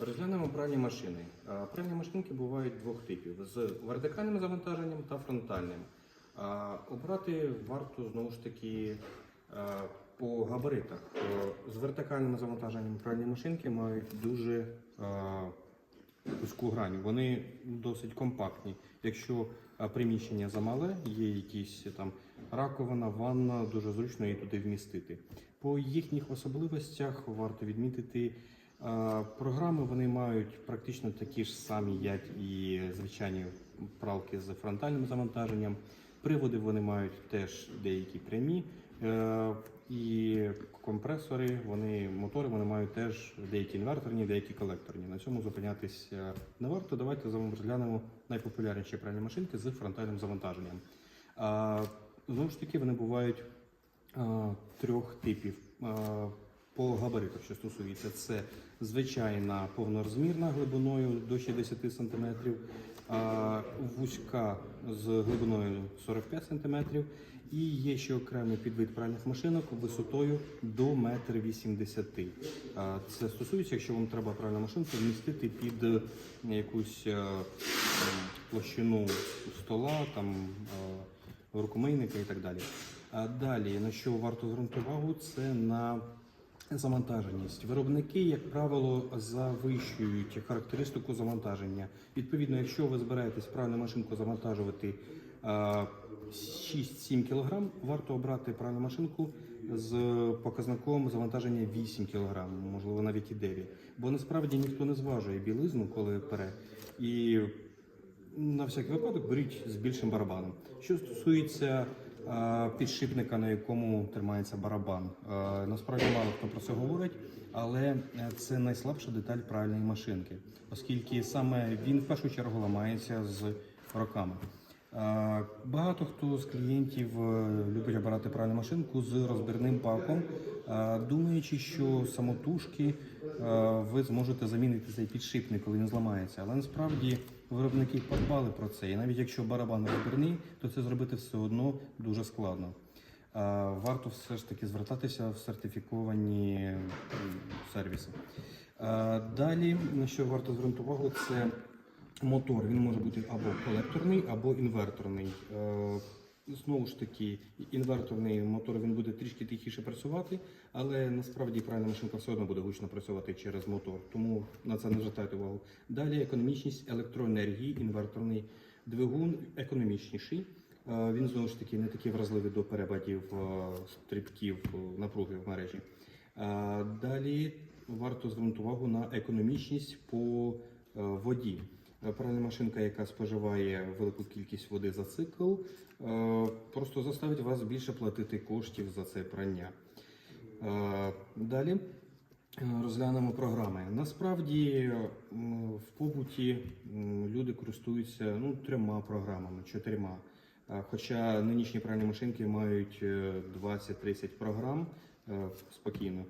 Розглянемо пральні машини. Пральні машинки бувають двох типів: з вертикальним завантаженням та фронтальним. Обрати варто знову ж таки по габаритах. З вертикальним завантаженням пральні машинки мають дуже вузьку грань. Вони досить компактні. Якщо приміщення замале, є якісь там раковина, ванна, дуже зручно її туди вмістити. По їхніх особливостях варто відмітити. Програми вони мають практично такі ж самі, як і звичайні пралки з фронтальним завантаженням. Приводи вони мають теж деякі прямі, е, і компресори, вони мотори вони мають теж деякі інверторні, деякі колекторні. На цьому зупинятись е, не варто. Давайте розглянемо найпопулярніші пральні машинки з фронтальним завантаженням. Знову ж таки, вони бувають трьох типів. По габаритах, що стосується, це звичайна повнорозмірна глибиною до 60 см, вузька з глибиною 45 см, і є ще окремий підвид пральних машинок висотою до 1,80 м. Це стосується, якщо вам треба пральну машинку вмістити під е, якусь е, площину стола, там е, рукомийника і так далі. А далі, на що варто звернути увагу, це на завантаженість. Виробники, як правило, завищують характеристику завантаження. Відповідно, якщо ви збираєтесь пральну машинку завантажувати а, 6-7 кг, варто обрати пральну машинку з показником завантаження 8 кг, можливо навіть і 9. Бо насправді ніхто не зважує білизну, коли пере. І на всякий випадок беріть з більшим барабаном. Що стосується підшипника, на якому тримається барабан, е, насправді мало хто про це говорить, але е, це найслабша деталь правильної машинки, оскільки саме він в першу чергу ламається з роками. Багато хто з клієнтів е, любить обирати правильну машинку з розбірним паком, думаючи, що самотужки е, ви зможете замінити цей підшипник, коли він зламається. Але насправді виробники подбали про це. І навіть якщо барабан розбірний, то це зробити все одно дуже складно. Варто все ж таки звертатися в сертифіковані сервіси. Далі, на що варто звернути увагу, це мотор. Він може бути або колекторний, або інверторний. Е, Знову ж таки, інверторний мотор він буде трішки тихіше працювати, але насправді правильна машинка все одно буде гучно працювати через мотор, тому на це не звертайте увагу. Далі економічність електроенергії, інверторний двигун економічніший. Е, Він знову ж таки не такий вразливий до перепадів е, стрибків напруги в мережі. Далі варто звернути увагу на економічність по воді. Е, Пральна машинка, яка споживає велику кількість води за цикл, е, просто заставить вас більше платити коштів за це прання. Е, Далі розглянемо програми. Насправді в побуті люди користуються ну, трьома програмами, чотирма. Хоча нинішні пральні машинки мають е, 20-30 програм спокійно.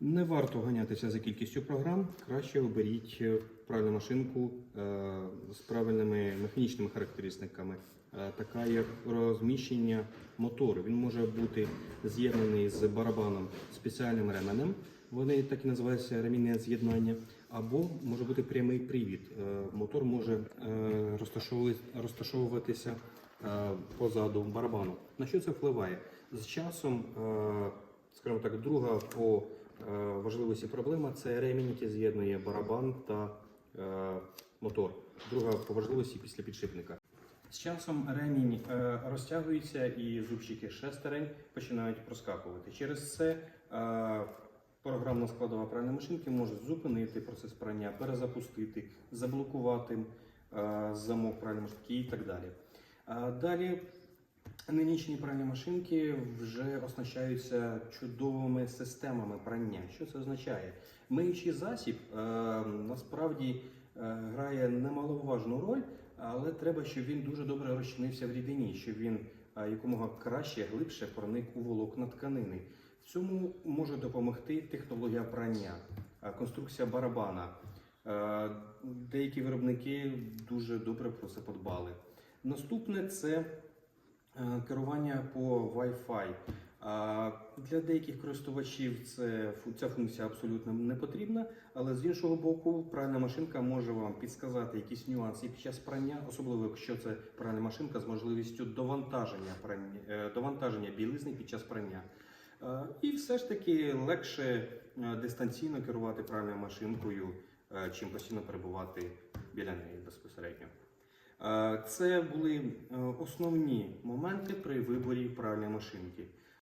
Не варто ганятися за кількістю програм, краще оберіть е, пральну машинку е, з правильними механічними характеристиками, е, така як розміщення мотору. Він може бути з'єднаний з барабаном спеціальним ременем. Вони так і називаються ремінне з'єднання, або може бути прямий привід. Мотор може розташовуватися позаду барабану. На що це впливає? З часом, скажімо так, друга по важливості проблема це ремінь, який з'єднує барабан та е, мотор. Друга по важливості після підшипника. З часом ремінь е, розтягується і зубчики шестерень починають проскакувати. Через це е, програмна складова пральної машинки може зупинити процес прання, перезапустити, заблокувати е, замок пральної машинки і так далі. Далі нинішні пральні машинки вже оснащаються чудовими системами прання. Що це означає? Миючий засіб е, насправді е, грає немаловажну роль, але треба, щоб він дуже добре розчинився в рідині, щоб він е, якомога краще, глибше проник у волокна тканини. В цьому може допомогти технологія прання, е, конструкція барабана. Е, Деякі виробники дуже добре про це подбали. Наступне це керування по Wi-Fi. Для деяких користувачів це, ця функція абсолютно не потрібна, але з іншого боку, пральна машинка може вам підсказати якісь нюанси під час прання, особливо якщо це пральна машинка з можливістю довантаження, прання, е, довантаження білизни під час прання. Е, І все ж таки легше е, дистанційно керувати пральною машинкою, е, чим постійно перебувати біля неї безпосередньо. Е, Це були е, основні моменти при виборі пральної машинки.